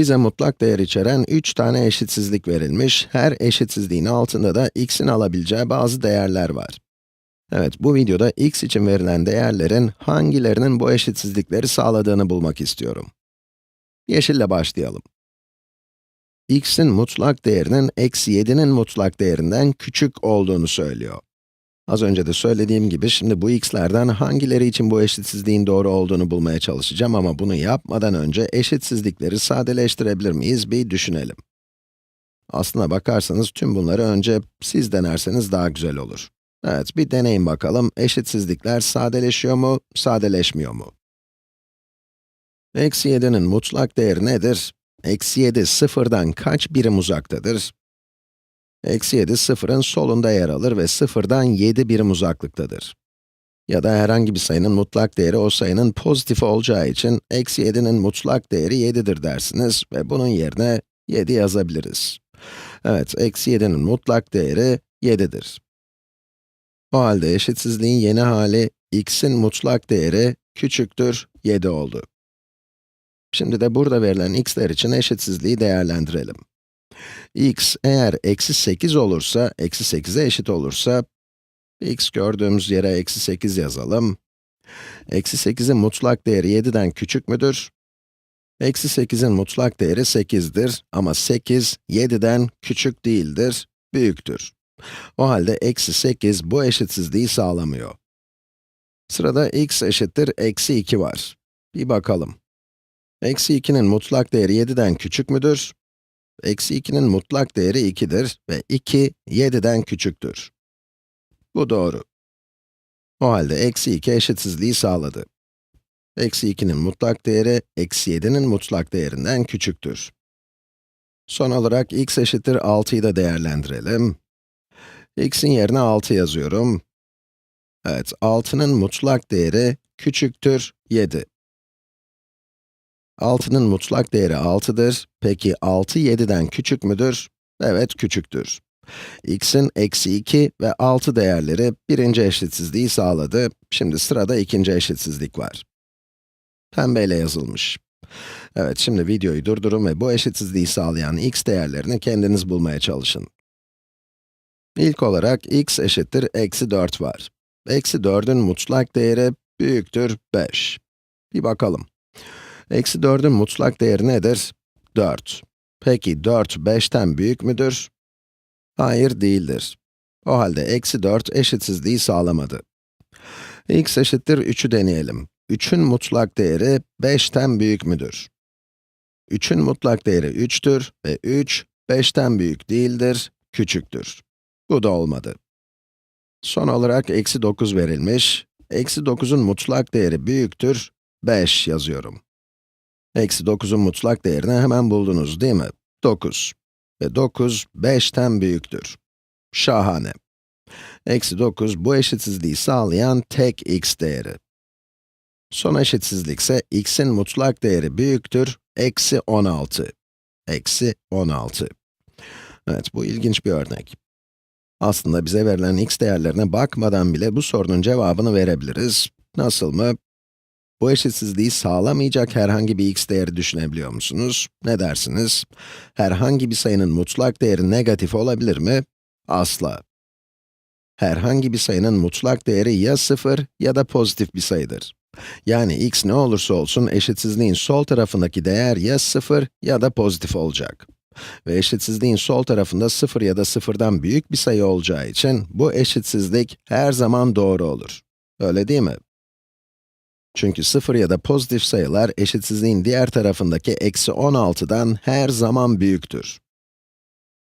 Bize mutlak değer içeren 3 tane eşitsizlik verilmiş. Her eşitsizliğin altında da x'in alabileceği bazı değerler var. Evet, bu videoda x için verilen değerlerin hangilerinin bu eşitsizlikleri sağladığını bulmak istiyorum. Yeşille başlayalım. x'in mutlak değerinin eksi 7'nin mutlak değerinden küçük olduğunu söylüyor. Az önce de söylediğim gibi şimdi bu x'lerden hangileri için bu eşitsizliğin doğru olduğunu bulmaya çalışacağım ama bunu yapmadan önce eşitsizlikleri sadeleştirebilir miyiz bir düşünelim. Aslına bakarsanız tüm bunları önce siz denerseniz daha güzel olur. Evet, bir deneyin bakalım, eşitsizlikler sadeleşiyor mu, sadeleşmiyor mu? Eksi 7'nin mutlak değeri nedir? Eksi 7 sıfırdan kaç birim uzaktadır? Eksi 7 sıfırın solunda yer alır ve sıfırdan 7 birim uzaklıktadır. Ya da herhangi bir sayının mutlak değeri o sayının pozitif olacağı için eksi 7'nin mutlak değeri 7'dir dersiniz ve bunun yerine 7 yazabiliriz. Evet, eksi 7'nin mutlak değeri 7'dir. O halde eşitsizliğin yeni hali x'in mutlak değeri küçüktür 7 oldu. Şimdi de burada verilen x'ler için eşitsizliği değerlendirelim. X eğer eksi 8 olursa, eksi 8'e eşit olursa, x gördüğümüz yere eksi 8 yazalım. Eksi 8'in mutlak değeri 7'den küçük müdür? Eksi 8'in mutlak değeri 8'dir ama 8, 7'den küçük değildir, büyüktür. O halde eksi 8 bu eşitsizliği sağlamıyor. Sırada x eşittir eksi 2 var. Bir bakalım. Eksi 2'nin mutlak değeri 7'den küçük müdür? Eksi 2'nin mutlak değeri 2'dir ve 2, 7'den küçüktür. Bu doğru. O halde eksi 2 eşitsizliği sağladı. Eksi 2'nin mutlak değeri, eksi 7'nin mutlak değerinden küçüktür. Son olarak x eşittir 6'yı da değerlendirelim. x'in yerine 6 yazıyorum. Evet, 6'nın mutlak değeri küçüktür 7. 6'nın mutlak değeri 6'dır. Peki 6, 7'den küçük müdür? Evet, küçüktür. x'in eksi 2 ve 6 değerleri birinci eşitsizliği sağladı. Şimdi sırada ikinci eşitsizlik var. Pembeyle yazılmış. Evet, şimdi videoyu durdurun ve bu eşitsizliği sağlayan x değerlerini kendiniz bulmaya çalışın. İlk olarak x eşittir eksi 4 var. Eksi 4'ün mutlak değeri büyüktür 5. Bir bakalım. Eksi 4'ün mutlak değeri nedir? 4. Peki 4, 5'ten büyük müdür? Hayır, değildir. O halde eksi 4 eşitsizliği sağlamadı. x eşittir 3'ü deneyelim. 3'ün mutlak değeri 5'ten büyük müdür? 3'ün mutlak değeri 3'tür ve 3, 5'ten büyük değildir, küçüktür. Bu da olmadı. Son olarak eksi 9 verilmiş. Eksi 9'un mutlak değeri büyüktür, 5 yazıyorum. Eksi 9'un mutlak değerini hemen buldunuz değil mi? 9. Ve 9, 5'ten büyüktür. Şahane. Eksi 9, bu eşitsizliği sağlayan tek x değeri. Son eşitsizlik ise x'in mutlak değeri büyüktür, eksi 16. Eksi 16. Evet, bu ilginç bir örnek. Aslında bize verilen x değerlerine bakmadan bile bu sorunun cevabını verebiliriz. Nasıl mı? Bu eşitsizliği sağlamayacak herhangi bir x değeri düşünebiliyor musunuz? Ne dersiniz? Herhangi bir sayının mutlak değeri negatif olabilir mi? Asla. Herhangi bir sayının mutlak değeri ya 0 ya da pozitif bir sayıdır. Yani x ne olursa olsun eşitsizliğin sol tarafındaki değer ya 0 ya da pozitif olacak. Ve eşitsizliğin sol tarafında 0 ya da 0'dan büyük bir sayı olacağı için bu eşitsizlik her zaman doğru olur. Öyle değil mi? Çünkü 0 ya da pozitif sayılar eşitsizliğin diğer tarafındaki eksi 16'dan her zaman büyüktür.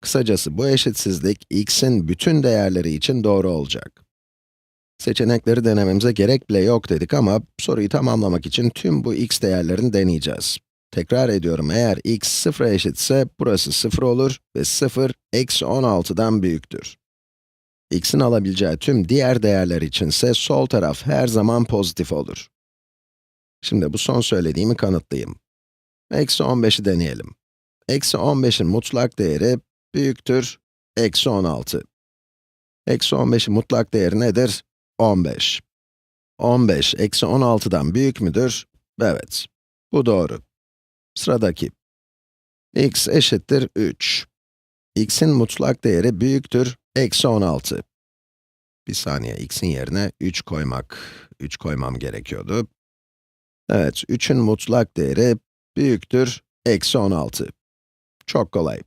Kısacası bu eşitsizlik x'in bütün değerleri için doğru olacak. Seçenekleri denememize gerek bile yok dedik ama soruyu tamamlamak için tüm bu x değerlerini deneyeceğiz. Tekrar ediyorum, eğer x 0'a eşitse burası 0 olur ve 0, eksi 16'dan büyüktür. x'in alabileceği tüm diğer değerler içinse sol taraf her zaman pozitif olur. Şimdi bu son söylediğimi kanıtlayayım. Eksi 15'i deneyelim. Eksi 15'in mutlak değeri büyüktür, eksi 16. Eksi 15'in mutlak değeri nedir? 15. 15, eksi 16'dan büyük müdür? Evet. Bu doğru. Sıradaki. x eşittir 3. x'in mutlak değeri büyüktür, eksi 16. Bir saniye, x'in yerine 3 koymak, 3 koymam gerekiyordu. Evet, 3'ün mutlak değeri büyüktür, eksi 16. Çok kolay.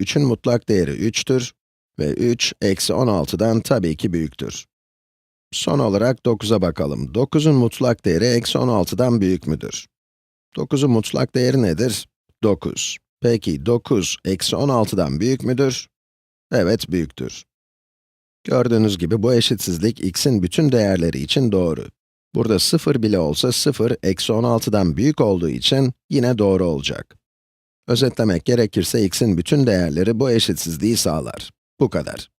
3'ün mutlak değeri 3'tür ve 3, eksi 16'dan tabii ki büyüktür. Son olarak 9'a bakalım. 9'un mutlak değeri eksi 16'dan büyük müdür? 9'un mutlak değeri nedir? 9. Peki 9, eksi 16'dan büyük müdür? Evet, büyüktür. Gördüğünüz gibi bu eşitsizlik x'in bütün değerleri için doğru. Burada 0 bile olsa 0, eksi 16'dan büyük olduğu için yine doğru olacak. Özetlemek gerekirse x'in bütün değerleri bu eşitsizliği sağlar. Bu kadar.